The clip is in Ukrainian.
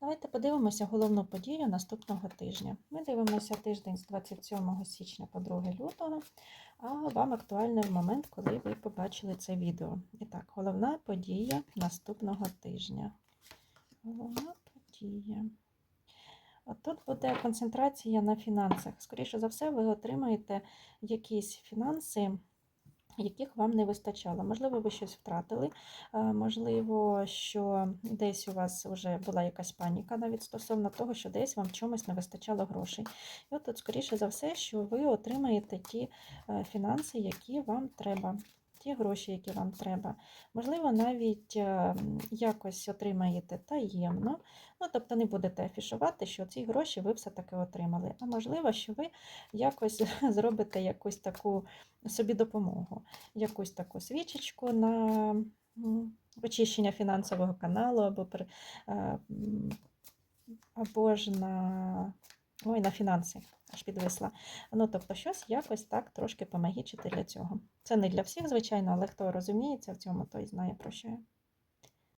Давайте подивимося головну подію наступного тижня. Ми дивимося тиждень з 27 січня по 2 лютого, а вам актуальний момент, коли ви побачили це відео. І так, головна подія наступного тижня. Головна подія. Тут буде концентрація на фінансах. Скоріше за все, ви отримаєте якісь фінанси, яких вам не вистачало. Можливо, ви щось втратили, е, можливо, що десь у вас вже була якась паніка навіть стосовно того, що десь вам чомусь не вистачало грошей. І от тут, скоріше за все, що ви отримаєте ті е, фінанси, які вам треба. Ті гроші, які вам треба. Можливо, навіть е, якось отримаєте таємно, ну, тобто не будете афішувати, що ці гроші ви все-таки отримали. А можливо, що ви якось зробите якусь таку собі допомогу, якусь таку свічечку на очищення фінансового каналу, або, е, або ж на, ой, на фінанси, аж підвисла. Ну, тобто, щось якось так трошки помагічити для цього. Це не для всіх, звичайно, але хто розуміється в цьому, той знає про що я.